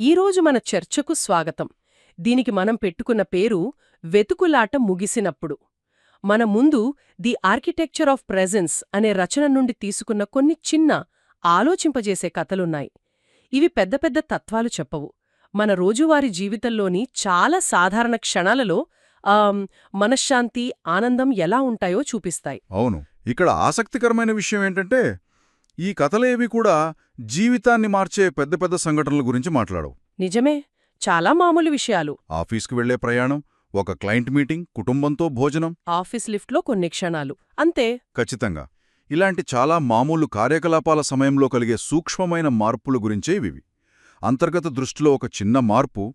ఈరోజు మన చర్చకు స్వాగతం. దీనికి మనం పెట్టుకున్న పేరు వెతుకులాట ముగిసినప్పుడు. మన ముందు ది ఆర్కిటెక్చర్ ఆఫ్ ప్రెజెన్స్ అనే రచన నుండి తీసుకున్న కొన్ని చిన్న ఆలోచింపజేసే కథలున్నాయి. ఇవి పెద్ద పెద్ద తత్వాలు చెప్పవు. మన రోజువారీ జీవితంలోని చాలా సాధారణ క్షణాలలో మనశ్శాంతి ఆనందం ఎలా ఉంటాయో చూపిస్తాయి. అవును. ఇక్కడ ఆసక్తికరమైన విషయం ఏంటంటే ఈ కథలేవి కూడా జీవితాన్ని మార్చే పెద్ద పెద్ద సంఘటనల గురించి మాట్లాడవు. నిజమే. చాలా మామూలు విషయాలు. ఆఫీస్కి వెళ్ళే ప్రయాణం ఒక క్లయింట్ మీటింగ్ కుటుంబంతో భోజనం. ఆఫీస్ లిఫ్ట్లో కొన్ని క్షణాలు. అంతే. ఖచ్చితంగా. ఇలాంటి చాలా మామూలు కార్యకలాపాల సమయంలో కలిగే సూక్ష్మమైన మార్పుల గురించే ఇవి అంతర్గత దృష్టిలో ఒక చిన్న మార్పు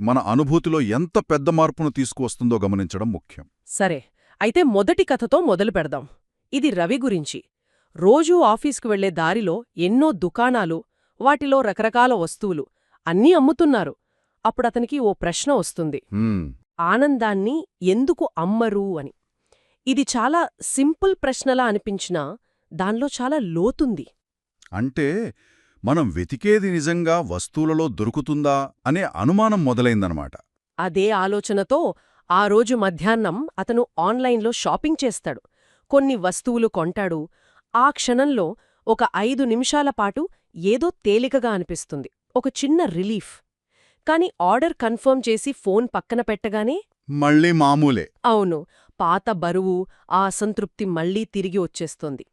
మన అనుభూతిలో ఎంత పెద్ద మార్పును తీసుకువస్తుందో గమనించడం ముఖ్యం. సరే. అయితే మొదటి కథతో మొదలు పెడదాం. ఇది రవి గురించి. రోజూ ఆఫీస్కు వెళ్ళే దారిలో ఎన్నో దుకాణాలు వాటిలో రకరకాల వస్తువులు అన్నీ అమ్ముతున్నారు. అప్పుడతనికి ఓ ప్రశ్న వస్తుంది. ఆనందాన్ని ఎందుకు అమ్మరు అని. ఇది చాలా సింపుల్ ప్రశ్నలా అనిపించినా దానిలో చాలా లోతుంది. అంటే మనం వెతికేది నిజంగా వస్తువులలో దొరుకుతుందా అనే అనుమానం మొదలైందనమాట. అదే ఆలోచనతో ఆ రోజు మధ్యాహ్నం అతను ఆన్లైన్లో షాపింగ్ చేస్తాడు. కొన్ని వస్తువులు కొంటాడు ఆ క్షణంలో ఒక ఐదు నిమిషాల పాటు ఏదో తేలికగా అనిపిస్తుంది. ఒక చిన్న రిలీఫ్. కాని ఆర్డర్ కన్ఫర్మ్ చేసి ఫోన్ పక్కన పెట్టగానే మళ్ళీ మామూలే. అవును పాత బరువు ఆ అసంతృప్తి మళ్ళీ తిరిగి వచ్చేస్తోంది.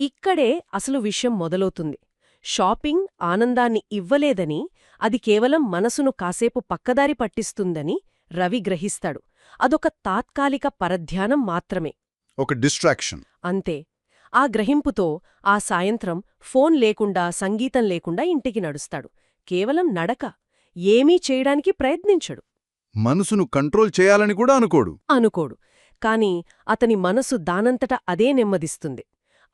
ఇక్కడే అసలు విషయం మొదలవుతుంది. షాపింగ్ ఆనందాన్ని ఇవ్వలేదని అది కేవలం మనసును కాసేపు పక్కదారి పట్టిస్తుందని రవి గ్రహిస్తాడు. అదొక తాత్కాలిక పరధ్యానం మాత్రమే. ఒక డిస్ట్రాక్షన్. అంతే. ఆ గ్రహింపుతో ఆ సాయంత్రం ఫోన్ లేకుండా సంగీతం లేకుండా ఇంటికి నడుస్తాడు. కేవలం నడక ఏమీ చేయడానికి ప్రయత్నించడు. మనసును కంట్రోల్ చేయాలని కూడా అనుకోడు. అనుకోడు. కాని అతని మనసు దానంతట అదే నెమ్మదిస్తుంది.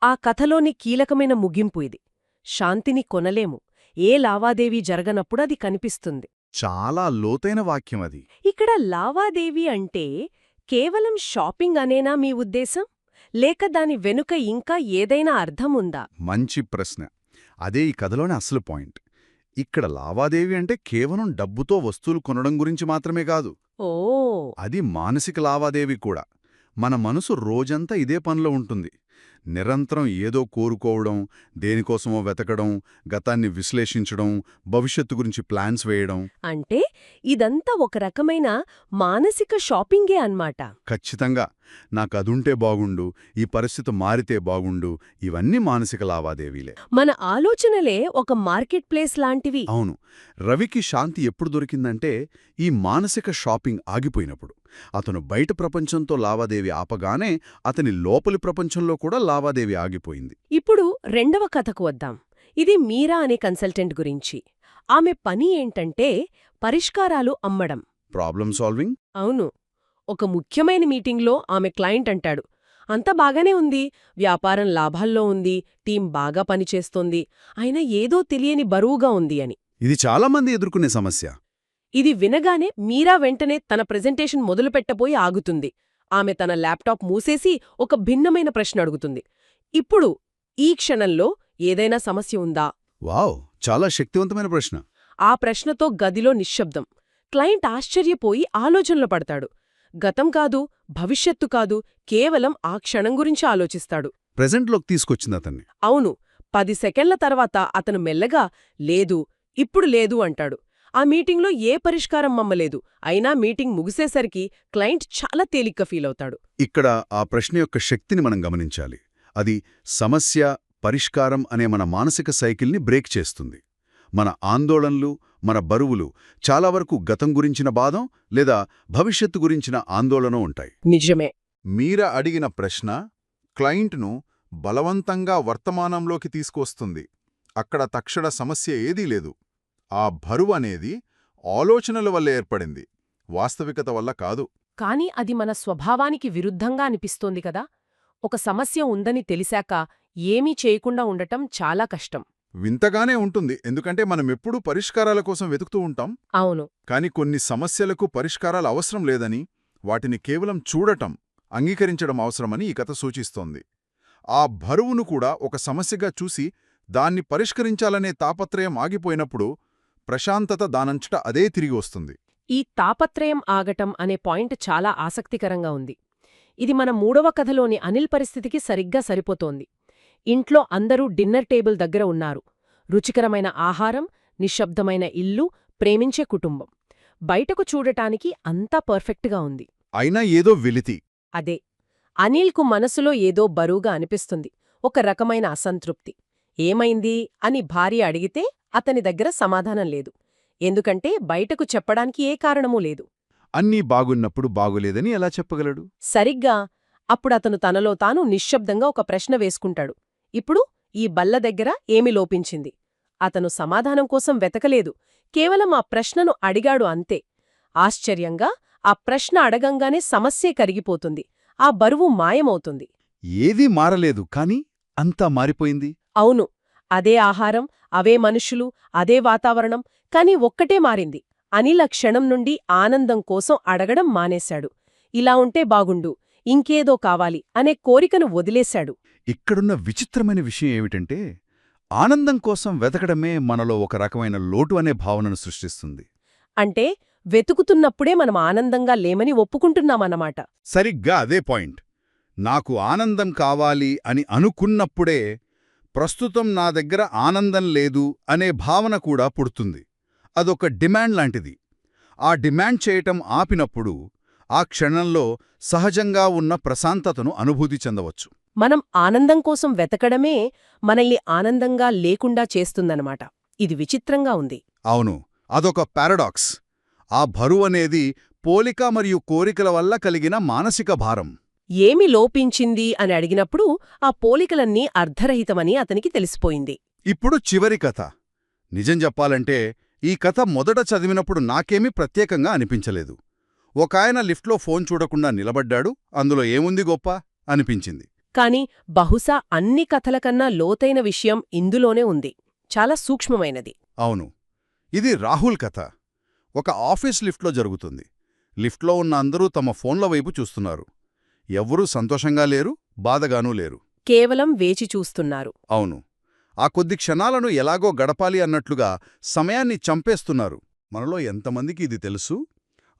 ఆ కథలోని కీలకమైన ముగింపు ఇది. శాంతిని కొనలేము. ఏ లావాదేవీ జరగనప్పుడు అది కనిపిస్తుంది. చాలా లోతైన వాక్యం అది ఇక్కడ లావాదేవీ అంటే కేవలం షాపింగ్ అనేనా మీ ఉద్దేశం? లేక దాని వెనుక ఇంకా ఏదైనా అర్థం ఉందా మంచి ప్రశ్న. అదే ఈ కథలోని అసలు పాయింట్. ఇక్కడ లావాదేవీ అంటే కేవలం డబ్బుతో వస్తువులు కొనడం గురించి మాత్రమే కాదు. ఓ. అది మానసిక లావాదేవీ కూడా. మన మనసు రోజంతా ఇదే పనిలో ఉంటుంది. నిరంతరం ఏదో కోరుకోవడం దేనికోసమో వెతకడం గతాన్ని విశ్లేషించడం భవిష్యత్తు గురించి ప్లాన్స్ వేయడం. అంటే ఇదంతా ఒక రకమైన మానసిక షాపింగే అన్మాట ఖచ్చితంగా. నాకదుంటే బాగుండు ఈ పరిస్థితి మారితే బాగుండు ఇవన్నీ మానసిక లావాదేవీలే. మన ఆలోచనలే ఒక మార్కెట్ ప్లేస్ లాంటివి. అవును. రవికి శాంతి ఎప్పుడు దొరికిందంటే ఈ మానసిక షాపింగ్ ఆగిపోయినప్పుడు. అతను బయట ప్రపంచంతో లావాదేవీ ఆపగానే అతని లోపలి ప్రపంచంలో కూడా లావాదేవీ ఆగిపోయింది. ఇప్పుడు రెండవ కథకు వద్దాం. ఇది మీరా అనే కన్సల్టెంట్ గురించి. ఆమె పని ఏంటంటే పరిష్కారాలు అమ్మడం. ప్రాబ్లం సాల్వింగ్ అవును. ఒక ముఖ్యమైన మీటింగ్లో ఆమె క్లయింట్ అంటాడు. అంతా బాగానే ఉంది. వ్యాపారం లాభాల్లో ఉంది. టీం బాగా పనిచేస్తోంది. అయినా ఏదో తెలియని బరువుగా ఉంది అని. ఇది చాలామంది ఎదుర్కొనే సమస్య. ఇది వినగానే మీరా వెంటనే తన ప్రెజెంటేషన్ మొదలుపెట్టబోయి ఆగుతుంది. ఆమె తన ల్యాప్టాప్ మూసేసి ఒక భిన్నమైన ప్రశ్న అడుగుతుంది. ఇప్పుడు ఈ క్షణంలో ఏదైనా సమస్య ఉందా? వావ్ చాలా శక్తివంతమైన ప్రశ్న. ఆ ప్రశ్నతో గదిలో నిశ్శబ్దం. క్లయింట్ ఆశ్చర్యపోయి ఆలోచనలో పడతాడు. గతం కాదు భవిష్యత్తు కాదు కేవలం ఆ క్షణం గురించి ఆలోచిస్తాడు. ప్రెజెంట్లోకి తీసుకొచ్చింది అతన్ని. అవును పది సెకండ్ల తర్వాత అతను మెల్లగా లేదు ఇప్పుడు లేదు అంటాడు. ఆ మీటింగ్లో ఏ పరిష్కారం మమ్మలేదు అయినా మీటింగ్ ముగిసేసరికి క్లయింట్ చాలా తేలిగ్గా ఫీలవుతాడు ఇక్కడ ఆ ప్రశ్న యొక్క శక్తిని మనం గమనించాలి. అది సమస్య పరిష్కారం అనే మన మానసిక సైకిల్ని బ్రేక్ చేస్తుంది. మన ఆందోళనలు మన బరువులు చాలా వరకు గతం గురించిన బాధం లేదా భవిష్యత్తు గురించిన ఆందోళన ఉంటాయి. నిజమే. మీర అడిగిన ప్రశ్న క్లయింట్ను బలవంతంగా వర్తమానంలోకి తీసుకొస్తుంది అక్కడ తక్షణ సమస్య ఏదీ లేదు. ఆ బరువు అనేది ఆలోచనల వల్ల ఏర్పడింది. వాస్తవికత వల్ల కాదు. కాని అది మన స్వభావానికి విరుద్ధంగా అనిపిస్తోంది కదా. ఒక సమస్య ఉందని తెలిసాక ఏమీ చేయకుండా ఉండటం చాలా కష్టం. వింతగానే ఉంటుంది. ఎందుకంటే మనమెప్పుడూ పరిష్కారాల కోసం వెతుకుతూ ఉంటాం. అవును. కాని కొన్ని సమస్యలకు పరిష్కారాలు అవసరం లేదని వాటిని కేవలం చూడటం అంగీకరించడం అవసరమని ఈ కథ సూచిస్తోంది. ఆ బరువును కూడా ఒక సమస్యగా చూసి దాన్ని పరిష్కరించాలనే తాపత్రయం ఆగిపోయినప్పుడు ప్రశాంతత దానంచట అదే తిరిగి వస్తుంది. ఈ తాపత్రయం ఆగటం అనే పాయింట్ చాలా ఆసక్తికరంగా ఉంది. ఇది మన మూడవ కథలోని అనిల్ పరిస్థితికి సరిగ్గా సరిపోతోంది. ఇంట్లో అందరూ డిన్నర్ టేబుల్ దగ్గర ఉన్నారు. రుచికరమైన ఆహారం నిశ్శబ్దమైన ఇల్లు ప్రేమించే కుటుంబం. బయటకు చూడటానికి అంతా పర్ఫెక్ట్గా ఉంది. అయినా ఏదో వెలితి. అదే. అనిల్కు మనసులో ఏదో బరువుగా అనిపిస్తుంది. ఒక రకమైన అసంతృప్తి. ఏమైంది? అని భార్య అడిగితే అతని దగ్గర సమాధానం లేదు. ఎందుకంటే బయటకు చెప్పడానికి ఏ కారణమూ లేదు. అన్నీ బాగున్నప్పుడు బాగులేదని ఎలా చెప్పగలడు? సరిగ్గా అప్పుడతను తనలో తాను నిశ్శబ్దంగా ఒక ప్రశ్న వేసుకుంటాడు. ఇప్పుడు ఈ బల్ల దగ్గర ఏమి లోపించింది? అతను సమాధానం కోసం వెతకలేదు. కేవలం ఆ ప్రశ్నను అడిగాడు అంతే. ఆశ్చర్యంగా ఆ ప్రశ్న అడగంగానే సమస్యే కరిగిపోతుంది. ఆ బరువు మాయమవుతుంది. ఏదీ మారలేదు కాని అంతా మారిపోయింది. అవును. అదే ఆహారం అవే మనుషులు అదే వాతావరణం కాని ఒక్కటే మారింది. అనిల క్షణం నుండి ఆనందం కోసం అడగడం మానేశాడు. ఇలా ఉంటే బాగుండు ఇంకేదో కావాలి అనే కోరికను వదిలేశాడు. ఇక్కడున్న విచిత్రమైన విషయం ఏమిటంటే ఆనందం కోసం వెతకడమే మనలో ఒక రకమైన లోటు అనే భావనను సృష్టిస్తుంది. అంటే వెతుకుతున్నప్పుడే మనం ఆనందంగా లేమని ఒప్పుకుంటున్నామన్నమాట. సరిగ్గా అదే పాయింట్. నాకు ఆనందం కావాలి అని అనుకున్నప్పుడే ప్రస్తుతం నా దగ్గర ఆనందం లేదు అనే భావన కూడా పుడుతుంది. అదొక డిమాండ్ లాంటిది. ఆ డిమాండ్ చేయటం ఆపినప్పుడు ఆ క్షణంలో సహజంగా ఉన్న ప్రశాంతతను అనుభూతి చెందవచ్చు. మనం ఆనందం కోసం వెతకడమే మనల్ని ఆనందంగా లేకుండా చేస్తుందన్నమాట. ఇది విచిత్రంగా ఉంది. అవును అదొక పారాడాక్స్. ఆ బరువనేది పోలిక మరియు కోరికల వల్ల కలిగిన మానసిక భారం. ఏమి లోపించింది అని అడిగినప్పుడు ఆ పోలికలన్నీ అర్ధరహితమని అతనికి తెలిసిపోయింది. ఇప్పుడు చివరి కథ. నిజం చెప్పాలంటే ఈ కథ మొదట చదివినప్పుడు నాకేమీ ప్రత్యేకంగా అనిపించలేదు. ఒకాయన లిఫ్ట్లో ఫోన్ చూడకుండా నిలబడ్డాడు అందులో ఏముంది గొప్ప? అనిపించింది. కాని బహుశా అన్ని కథలకన్నా లోతైన విషయం ఇందులోనే ఉంది. చాలా సూక్ష్మమైనది. అవును. ఇది రాహుల్ కథ. ఒక ఆఫీస్ లిఫ్ట్లో జరుగుతుంది. లిఫ్ట్లో ఉన్న అందరూ తమ ఫోన్ల వైపు చూస్తున్నారు. ఎవ్వరూ సంతోషంగా లేరు బాధగానూ లేరు. కేవలం వేచి చూస్తున్నారు. అవును. ఆ కొద్ది క్షణాలను ఎలాగో గడపాలి అన్నట్లుగా సమయాన్ని చంపేస్తున్నారు. మనలో ఎంతమందికి ఇది తెలుసు?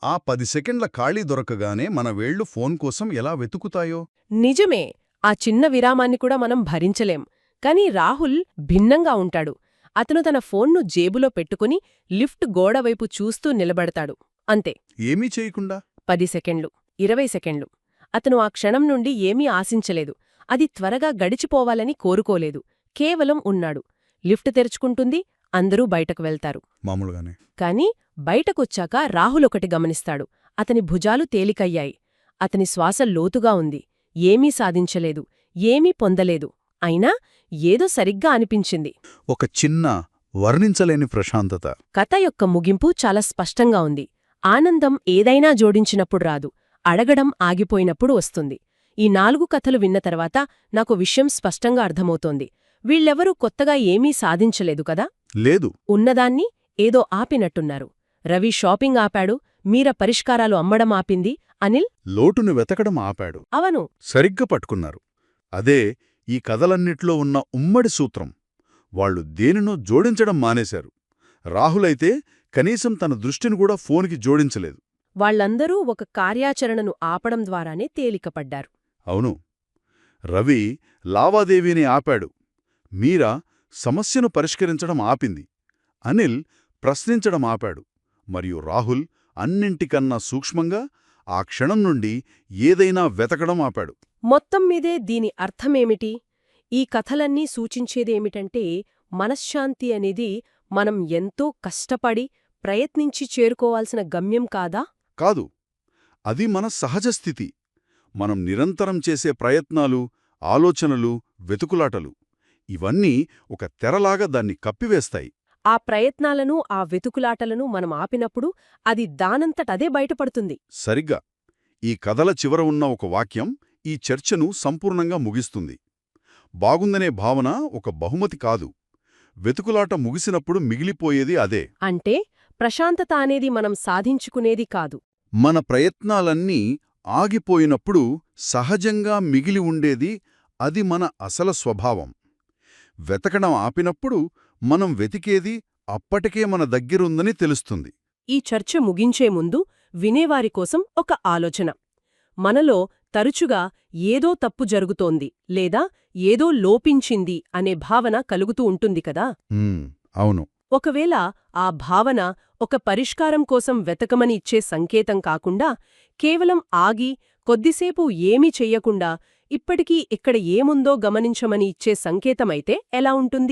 ఆ పది సెకండ్ల ఖాళీ దొరకగానే మన వేళ్ళు ఫోన్ కోసం ఎలా వెతుకుతాయో? నిజమే. ఆ చిన్న విరామాన్ని కూడా మనం భరించలేం. కాని రాహుల్ భిన్నంగా ఉంటాడు. అతను తన ఫోన్ను జేబులో పెట్టుకుని లిఫ్ట్ గోడవైపు చూస్తూ నిలబడతాడు. అంతే. ఏమీ చేయకుండా? పది సెకండ్లు ఇరవై సెకండ్లు. అతను ఆ క్షణం నుండి ఏమీ ఆశించలేదు. అది త్వరగా గడిచిపోవాలని కోరుకోలేదు. కేవలం ఉన్నాడు. లిఫ్ట్ తెరుచుకుంటుంది. అందరూ బయటకు వెళ్తారు. మామూలుగానే. కాని బయటకొచ్చాక రాహుల్ ఒకటి గమనిస్తాడు. అతని భుజాలు తేలికయ్యాయి. అతని శ్వాస లోతుగా ఉంది. ఏమీ సాధించలేదు. ఏమీ పొందలేదు. అయినా ఏదో సరిగ్గా అనిపించింది. ఒక చిన్న వర్ణించలేని ప్రశాంతత. కథ యొక్క ముగింపు చాలా స్పష్టంగా ఉంది. ఆనందం ఏదైనా జోడించినప్పుడు రాదు. అడగడం ఆగిపోయినప్పుడు వస్తుంది. ఈ నాలుగు కథలు విన్న తర్వాత నాకు విషయం స్పష్టంగా అర్థమవుతోంది. వీళ్ళెవరూ కొత్తగా ఏమీ సాధించలేదు కదా? లేదు. ఉన్నదాన్ని ఏదో ఆపినట్టున్నారు. రవి షాపింగ్ ఆపాడు మీర పరిష్కారాలు అమ్మడం ఆపింది అనిల్? లోటును వెతకడం ఆపాడు. అవను. సరిగ్గా పట్టుకున్నారు. అదే ఈ కథలన్నిట్లో ఉన్న ఉమ్మడి సూత్రం. వాళ్ళు దేనినో జోడించడం మానేశారు. రాహులైతే కనీసం తన దృష్టిని కూడా ఫోన్కి జోడించలేదు. వాళ్ళందరూ ఒక కార్యాచరణను ఆపడం ద్వారానే తేలికపడ్డారు. అవును. రవి లావాదేవీని ఆపాడు. మీరా సమస్యను పరిష్కరించడం ఆపింది. అనిల్ ప్రశ్నించడం ఆపాడు. మరియు రాహుల్ అన్నింటికన్నా సూక్ష్మంగా ఆ క్షణం నుండి ఏదైనా వెతకడం ఆపాడు. మొత్తం మీదే దీని అర్థమేమిటి? ఈ కథలన్నీ సూచించేదేమిటంటే మనశ్శాంతి అనేది మనం ఎంతో కష్టపడి ప్రయత్నించి చేరుకోవాల్సిన గమ్యం కాదా? కాదు అది మన సహజ స్థితి. మనం నిరంతరం చేసే ప్రయత్నాలు ఆలోచనలు వెతుకులాటలు ఇవన్నీ ఒక తెరలాగా దాన్ని కప్పివేస్తాయి. ఆ ప్రయత్నాలను ఆ వెతుకులాటలను మనం ఆపినప్పుడు అది దానంతటదే బయటపడుతుంది. సరిగ్గా. ఈ కథల చివర ఉన్న ఒక వాక్యం ఈ చర్చను సంపూర్ణంగా ముగిస్తుంది. బాగుందనే భావన ఒక బహుమతి కాదు. వెతుకులాట ముగిసినప్పుడు మిగిలిపోయేది అదే. అంటే ప్రశాంతత అనేది మనం సాధించుకునేది కాదు. మన ప్రయత్నాలన్నీ ఆగిపోయినప్పుడు సహజంగా మిగిలి ఉండేది అది మన అసల స్వభావం. వెతకడం ఆపినప్పుడు మనం వెతికేది అప్పటికే మన దగ్గరుందని తెలుస్తుంది. ఈ చర్చ ముగించే ముందు వినేవారి కోసం ఒక ఆలోచన. మనలో తరచుగా ఏదో తప్పు జరుగుతోంది లేదా ఏదో లోపించింది అనే భావన కలుగుతూ ఉంటుంది కదా? అవును. ఒకవేళ ఆ భావన ఒక పరిష్కారం కోసం వెతకమని ఇచ్చే సంకేతం కాకుండా కేవలం ఆగి కొద్దిసేపు ఏమీ చెయ్యకుండా ఇప్పటికీ ఇక్కడ ఏముందో గమనించమని ఇచ్చే సంకేతమైతే ఎలా ఉంటుంది?